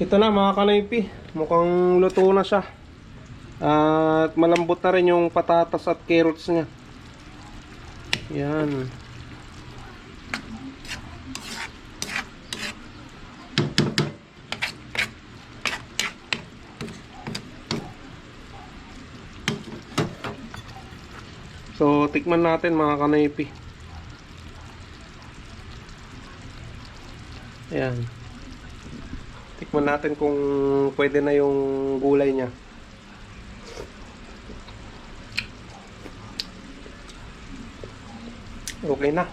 Ito na mga kanaypi. Mukhang luto na siya. At malambot na rin yung patatas at carrots niya. Yan. So, tikman natin mga kanaypi. Ayan. Tikman natin kung pwede na yung gulay niya. Okay na.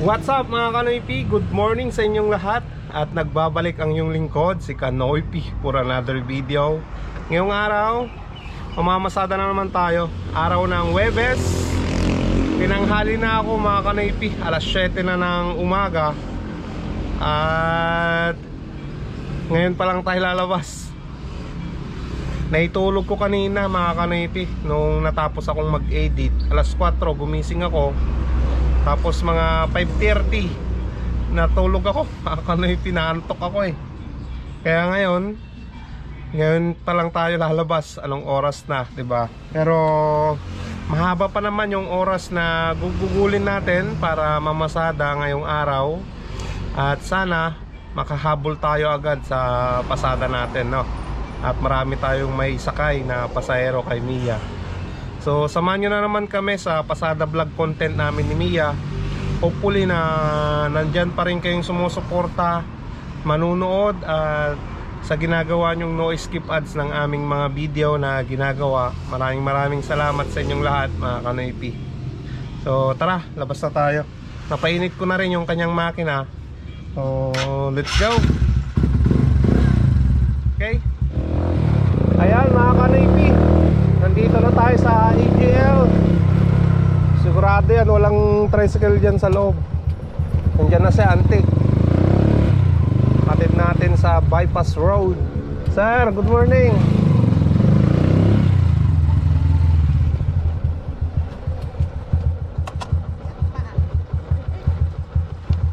What's up mga Kanoypi? Good morning sa inyong lahat At nagbabalik ang inyong lingkod Si Kanoypi for another video Ngayong araw Mamamasada na naman tayo. Araw ng Webes. Pinanghali na ako mga Kanoypi Alas 7 na ng umaga. At Ngayon pa lang tayo lalabas. Naitulog ko kanina mga Kanoypi Nung natapos akong mag-edit. Alas 4 gumising ako. Tapos mga 5.30 Natulog ako. Akano'y pinaantok ako eh. Kaya ngayon Ngayon pa lang tayo lalabas Anong oras na 'di ba? Pero Mahaba pa naman yung oras na Gugugulin natin Para mamasada ngayong araw At sana Makahabol tayo agad sa pasada natin no? At marami tayong may sakay na pasahero kay Mia So samahan nyo na naman kami sa pasada vlog content namin ni Mia Hopefully na nandyan pa rin kayong sumusuporta Manunood at sa ginagawa nyong no skip ads ng aming mga video na ginagawa. Maraming maraming salamat sa inyong lahat mga kanoypi. So tara, labas na tayo. Napainit ko na rin yung kanyang makina. So let's go. Okay. Ayan mga kanoypi. Nandito na tayo sa EGL Sigurado yan Walang tricycle dyan sa loob. Nandyan na si Antique natin sa bypass road. Sir, good morning.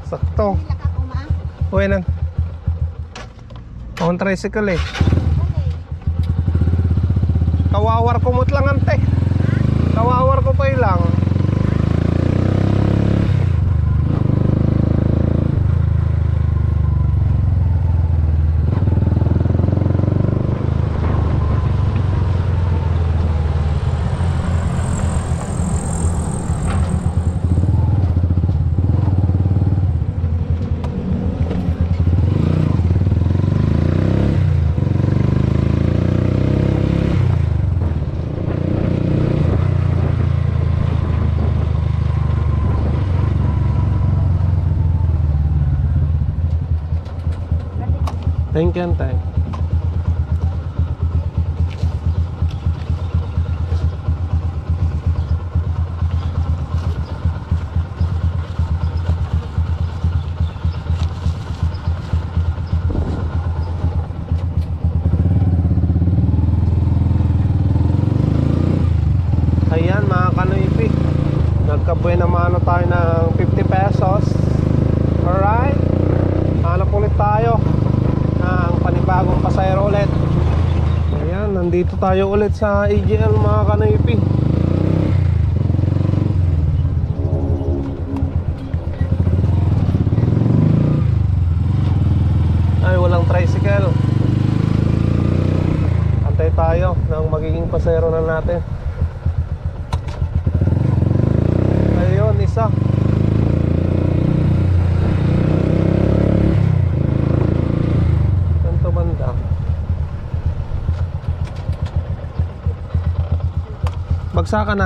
Sakto? Uwi nang On tricycle eh. Kawawar kumot lang ante Kawawar ko pa ilang Thank you ante Ayan mga kanoypi Nagkabuhay na mano tayo ng 50 pesos Alright Hanap ulit tayo Ng panibagong pasayro ulit Ayan, nandito tayo ulit sa AGL mga kanoypi Ay, walang tricycle Antay tayo ng magiging pasayro na natin Ayun, isa. Saan to banda? Bagsakan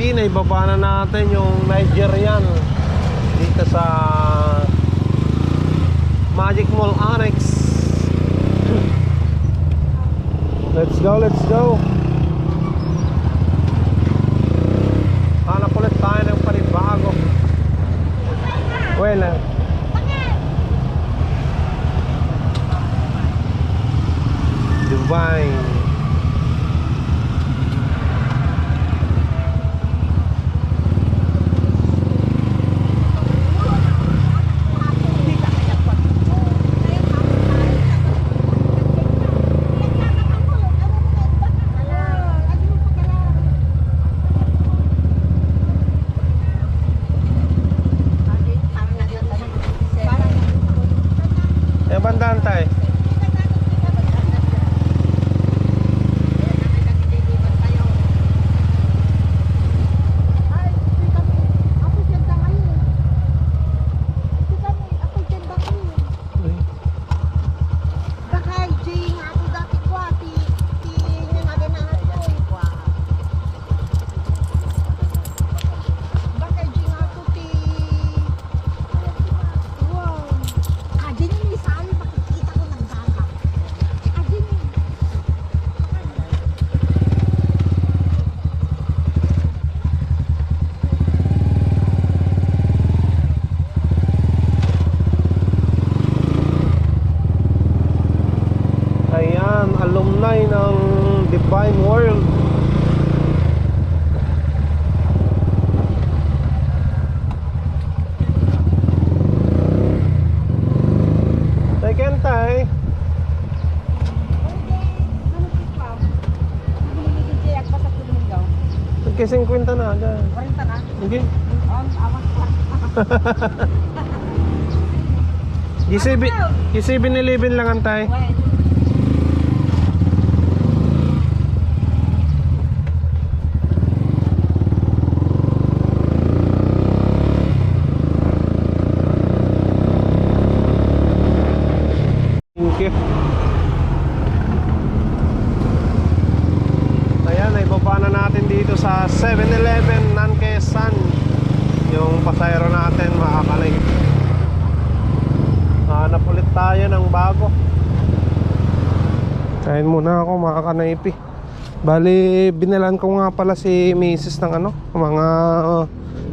kanoypi, naibaba na natin yung Nigerian dito sa Magic Mall Annex. Let's go, let's go. Hanap ulit tayo ng panibago. Well, ah. Divine World. Time. Nagka 50 na agad. Hindi. G7 G7-Eleven lang antay. Thank you. Ayan, ibaba na natin dito sa 7-Eleven Nankesan yung pasayro natin makakalay. Hanap ulit tayo ng bago. Kain muna ako mga kanaypi. Bali, binalan ko nga pala si Mrs. ng ano, mga uh,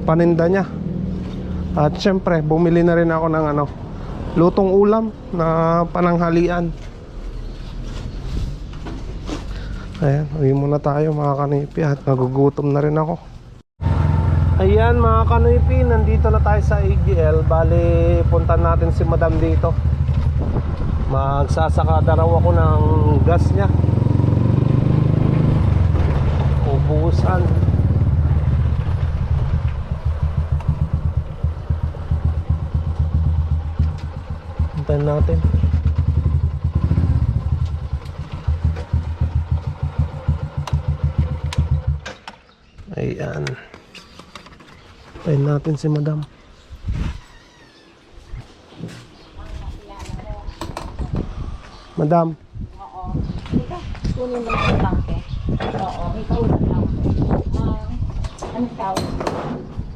paninda niya. At syempre, bumili na rin ako ng ano, lutong ulam na pananghalian. Ayan, uwi muna tayo mga kanipi at nagugutom na rin ako. Ayan mga kanipi, nandito na tayo sa AGL. Bali, punta natin si madam dito. Magsasakada raw ako ng gas niya. Ubusan. Hintayin natin. Ayan. Hintayin natin si madam. Madam. kunin mo na yung bangke. Oo, may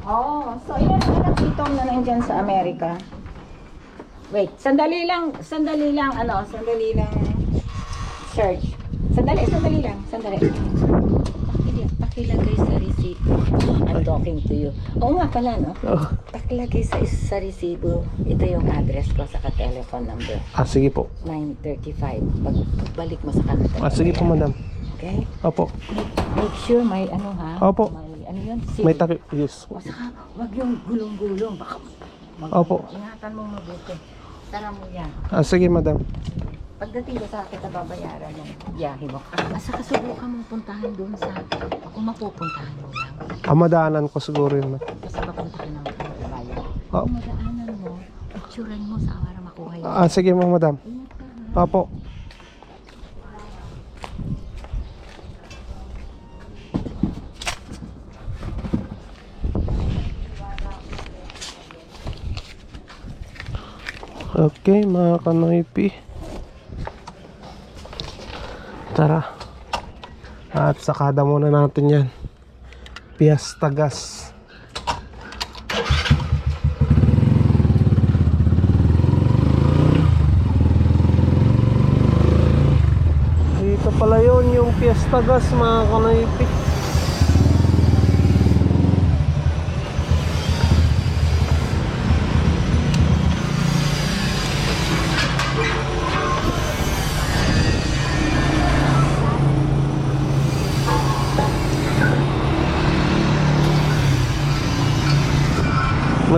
Oh, so ilan ang anak itong na nandyan sa Amerika? Wait, sandali lang, sandali lang, ano, sandali lang search. Sandali, sandali lang, sandali. Pakilagay sa resibo. I'm talking to you. Oo nga pala, no? Oh. Pakilagay sa, sa resibo. Ito yung address ko sa ka-telephone number. Ah, sige po. 935. Pag balik mo sa kanila. Ah, sige po, madam. Okay? Opo. Make, make sure may ano ha? Opo. May ano yun? Seal. May taki... Yes. O saka, wag yung gulong-gulong. Baka mag- Opo. Ingatan mo mabuti. Tara mo yan. Ah, sige, madam. Pagdating ko sa akin, babayaran yung biyahe mo. At saka subukan mong puntahan doon sa kung mapupuntahan mo lang. Ah, madaanan ko siguro yun. ma'am. Basta papunta ka ng bayan. Ah, Kung madaanan mo, picturean mo sa para makuha yun. ah, sige mo, madam. Ingat ka ha. Opo. Okay, mga kanoypi. Tara. At sakada muna natin yan. Piesta gas. Dito pala yun yung Fiesta Gas mga kanoypi.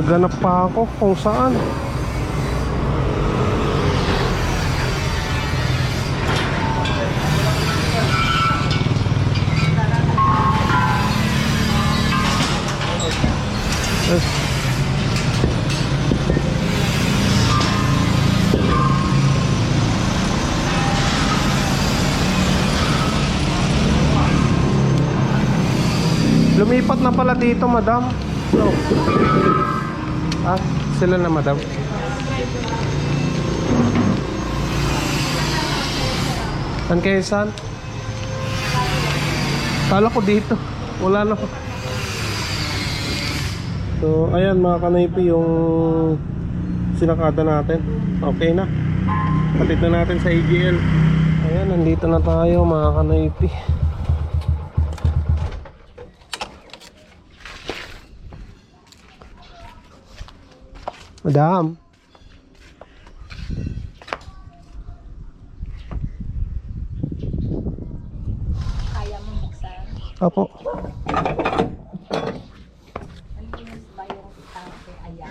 Naghanap pa ako kung saan. Lumipat na pala dito, madam. No. Ah, sila na, madam. Kayo saan? Kala ko dito. Wala na. So, ayan mga kanaypi yung sinakada natin. Okay na. Patid na natin sa AGL. Ayan, nandito na tayo mga kanaypi. Madam. Kaya mo buksan. Apo. Malinis ba yung tangke? Ayan,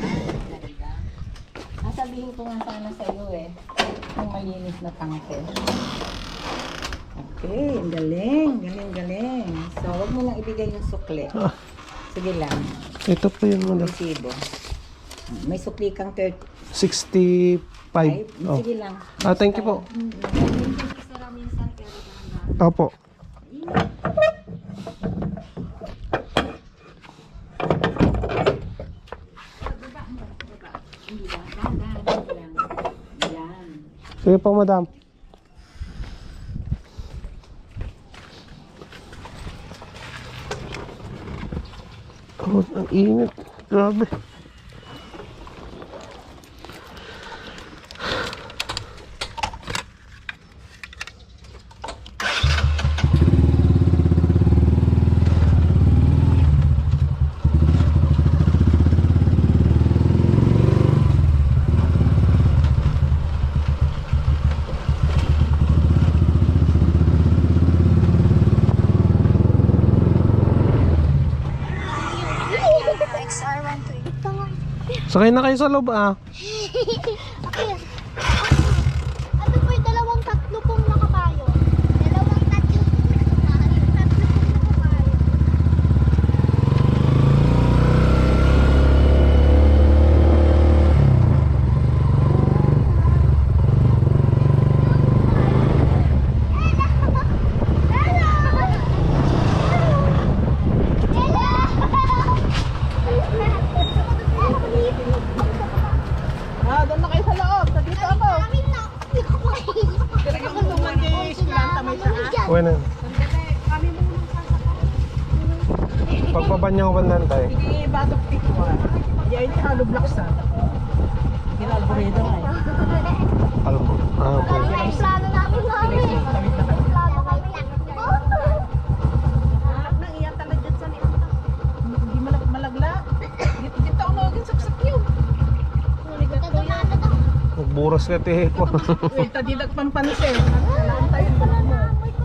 ganda. Nasabihin ko nga sana sa iyo eh, yung malinis na tangke. Okay, ang galing, galing, galing. So, wag mo lang ibigay yung sukli. Ah. Sige lang, Ito po yun, madam. resibo. May sukli kang 35. 65. Oh. Sige lang. Ah, thank you po. Opo. Sige po, madam. Oh, ang init. Grabe. XR120. Sakay na kayo sa loob, ah. Tihe ko. Wait, tadi nagpampansin. Nalaan tayo.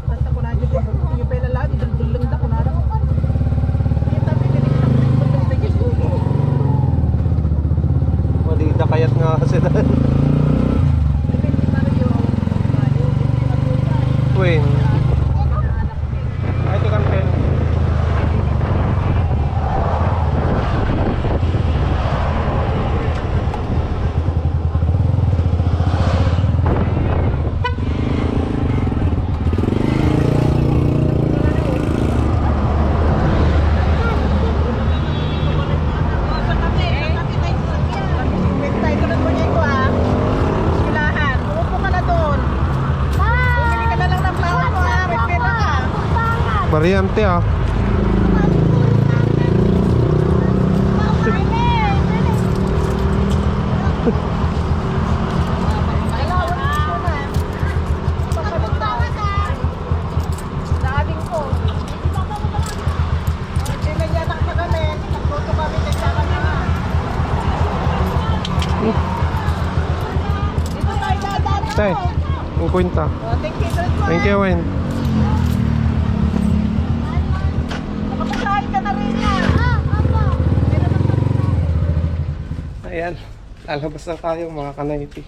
Basta ko na dito. Yung pala lang, iduldulang da ko na rin. Yung tabi, diniktak na yung bulong na Diyos ko. Malita kayat nga kasi dahil. Depende pa rin yung value. Twin. Ay, ito kan pen. Sa kape, sa kape tayo sa sakyan. Wait, tayo tulad mo niya ito ah. Silahan. Umupo ka na doon. Bumili ka na lang ng flower mo ah. May pera ka. Variante ah. Daming ko. Pinanyanak na kami. Nagluto kami. Nagsama na. Dito tayo dadaan. Tay, kwenta. Oh, thank ah. you, Wen. Nakapagkain ka na rin na. Ayan, lalabas na tayo mga kanayti.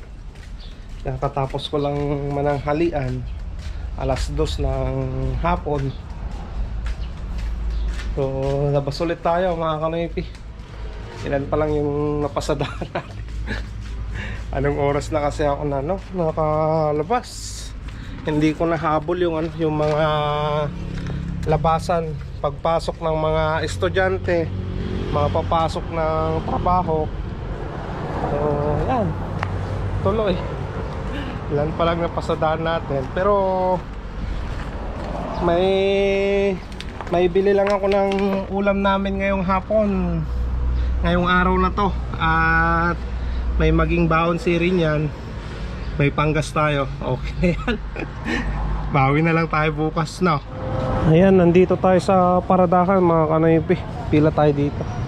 Nakatapos ko lang mananghalian. Alas dos ng hapon. So, labas ulit tayo mga kanayti. Ilan pa lang yung napasadahan natin. Anong oras na kasi ako na no, nakalabas. Hindi ko nahabol yung ano, yung mga labasan pagpasok ng mga estudyante, mga papasok ng trabaho. So, yan. Tuloy. Ilan pa lang napasadaan natin. Pero, may may bili lang ako ng ulam namin ngayong hapon. Ngayong araw na to. At may maging si rin yan. May panggas tayo. Okay yan. Bawi na lang tayo bukas no. Ayan, nandito tayo sa paradahan mga kanaypi. Pila tayo dito.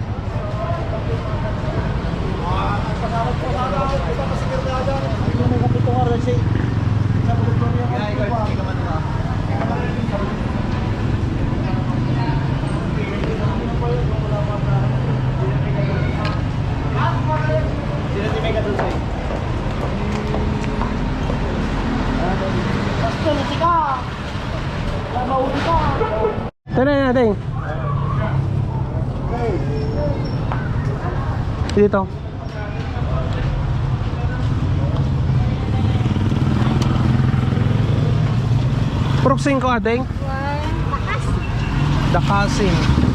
Tara natin. Dito. Proxing ko adeng. Dakasin. Ha?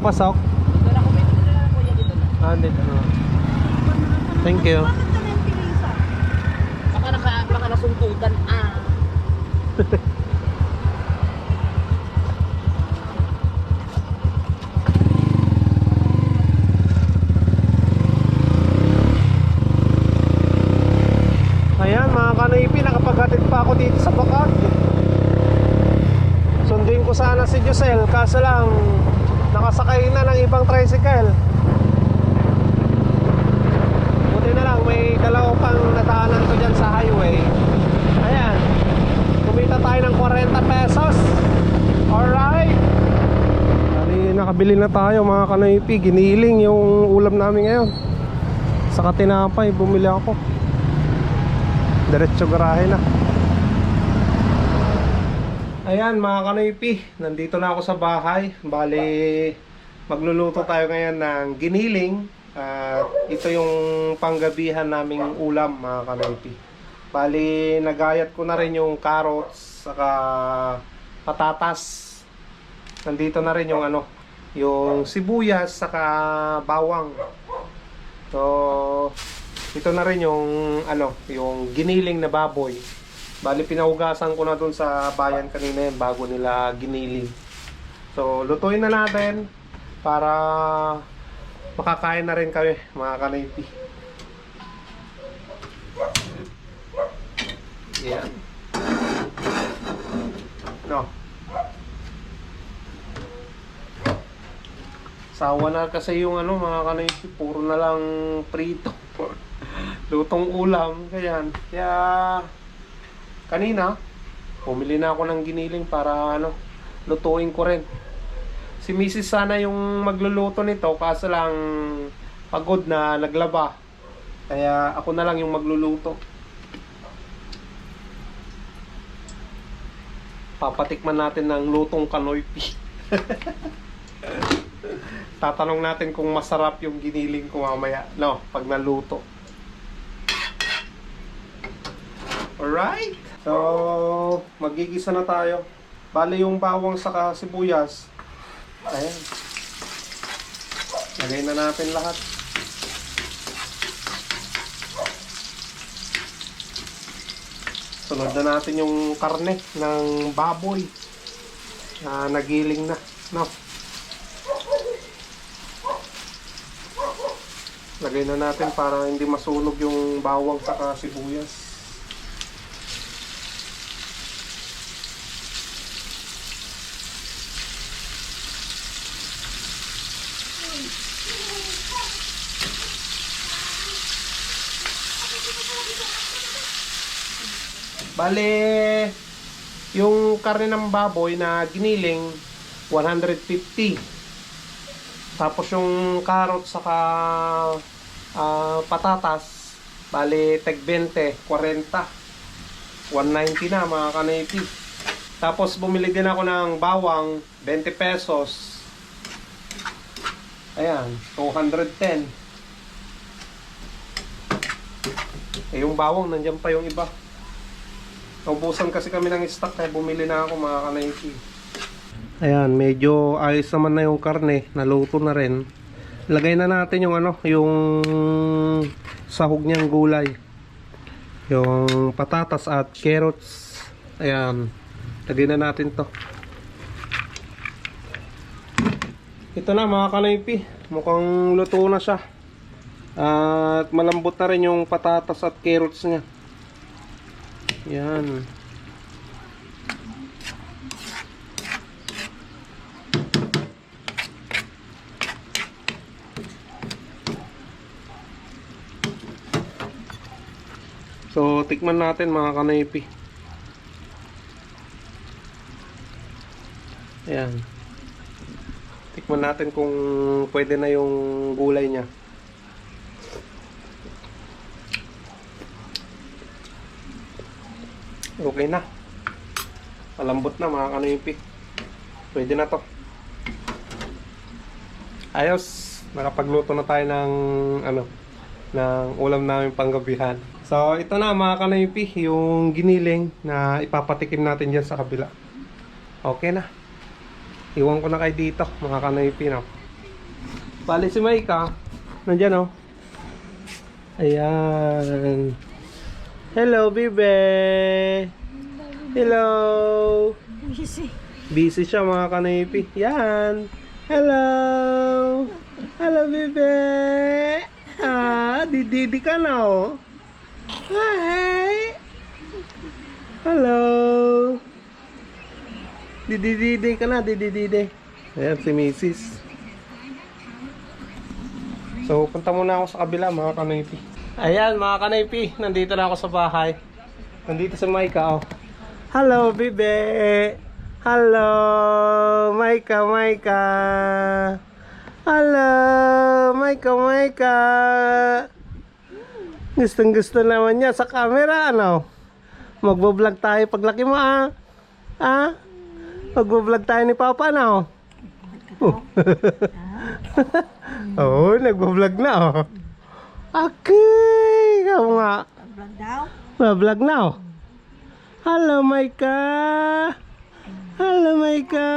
Papasok? Dito na kuya, dito na lang kuya, dito na. Ah, dito na. Thank you. Baka naka, baka nasuntutan. Ah. Ayan mga kanaypi, nakapaghatid pa ako dito sa Bakat. Sundin ko sana si Josel, kaso lang ibang tricycle. Buti na lang, may dalawa pang nataanan ko dyan sa highway. Ayan, kumita tayo ng 40 pesos. Alright. Bali, nakabili na tayo mga kanaypi, giniling yung ulam namin ngayon. Sa tinapay, bumili ako. Diretso garahe na. Ayan mga kanoypi, nandito na ako sa bahay. Bali, magluluto tayo ngayon ng giniling. At ito yung panggabihan naming ulam mga kanoypi. Bali, nagayat ko na rin yung carrots, saka patatas. Nandito na rin yung ano, yung sibuyas, saka bawang. So, ito na rin yung ano, yung giniling na baboy. Bali pinahugasan ko na dun sa bayan kanina yun bago nila giniling. So, lutuin na natin para makakain na rin kami mga kanaypi. Yan. No. Sawa na kasi yung ano mga kanaypi, puro na lang prito. Lutong ulam, ganyan. Kaya kanina, pumili na ako ng giniling para ano, lutuin ko rin. Si Mrs. sana yung magluluto nito kaso lang pagod na naglaba. Kaya ako na lang yung magluluto. Papatikman natin ng lutong kanoypi. Tatanong natin kung masarap yung giniling ko mamaya. No, pag naluto. Alright. So, magigisa na tayo. Bali yung bawang saka sibuyas. Ayan. Lagay na natin lahat. Sunod na natin yung karne ng baboy. Na nagiling na. No. Lagay na natin para hindi masunog yung bawang saka sibuyas. Bale, yung karne ng baboy na giniling, 150. Tapos yung carrot saka ah, patatas, bale, tag 20, 40. 190 na mga kanaypi. Tapos bumili din ako ng bawang, 20 pesos. Ayan, 210. Eh yung bawang, nandyan pa yung iba. Naubusan kasi kami ng stock kaya bumili na ako mga kanayki. Ayan, medyo ayos naman na yung karne, naluto na rin. Lagay na natin yung ano, yung sahog niyang gulay. Yung patatas at carrots. Ayan, lagay na natin to. Ito na mga kanaypi, mukhang luto na siya. At malambot na rin yung patatas at carrots niya. Yan. So, tikman natin mga kanaypi. Ayan. Tikman natin kung pwede na yung gulay niya. Okay na. Malambot na mga kanaypi. Pwede na to. Ayos. Nakapagluto na tayo ng ano ng ulam namin panggabihan. So, ito na mga kanaypi, yung giniling na ipapatikim natin dyan sa kabila. Okay na. Iwan ko na kayo dito, mga kanaypi. No? Bali si Maika. Nandyan oh. Ayan. Hello, Bibe. Hello. Busy siya mga kanipi. Yan. Hello. Hello, Bibe. Ah, dididi ka na oh. Hi. Hello. Didididi ka na, didididi. Ayan si Mrs. So, punta muna ako sa kabila mga kanaypi. Ayan mga kanaypi, nandito na ako sa bahay. Nandito si Maika oh. Hello, bebe. Hello, Maika, Maika. Hello, Maika, Maika. Gustong gusto naman niya sa camera, ano? Magbablog tayo paglaki mo, ah. Ah? Magbablog tayo ni Papa, ano? Oo, oh, nagbablog na, oh. Okay, ikaw nga. Vlog daw? Bablog na, oh. Hello, Maika. Hello, Maika.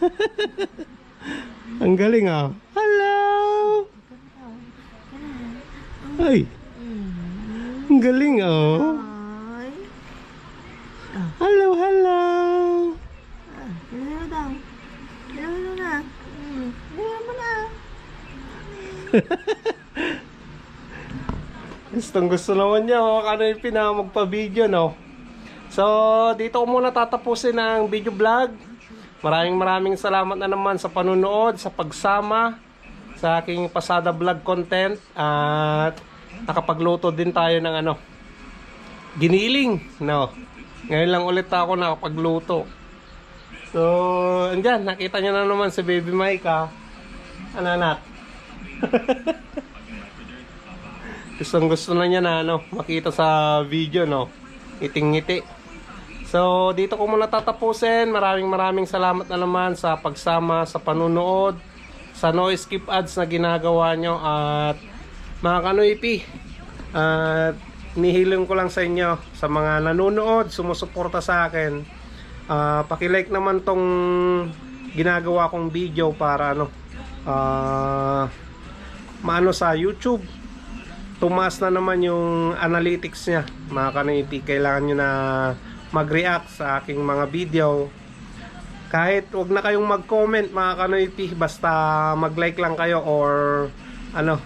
Ang galing, ah. Hello. Ay. Ang galing, oh. Hello, hello. Hello daw. Hello na. Hello mo na. Gustong gusto naman niya, oh. Ano yung pinamagpa-video, no? So, dito ko muna tatapusin ang video vlog. Maraming maraming salamat na naman sa panunood, sa pagsama sa aking pasada vlog content at nakapagluto din tayo ng ano giniling no ngayon lang ulit ako nakapagluto so andyan nakita nyo na naman si baby Mike ha ano anak gustong gusto na niya na ano makita sa video no iting ngiti So, dito ko muna tatapusin. Maraming maraming salamat na naman sa pagsama sa panunood, sa no skip ads na ginagawa nyo at mga kanoipi. At nihilin ko lang sa inyo sa mga nanonood, sumusuporta sa akin. Ah, paki-like naman tong ginagawa kong video para ano ah maano sa YouTube tumaas na naman yung analytics niya mga kanipi kailangan nyo na mag-react sa aking mga video. Kahit wag na kayong mag-comment mga kanipi basta mag-like lang kayo or ano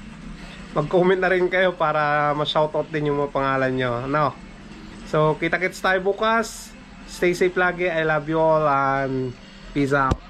mag-comment na rin kayo para ma-shoutout din yung mga pangalan nyo. No? so kita kits tayo bukas. Stay safe lagi. I love you all and peace out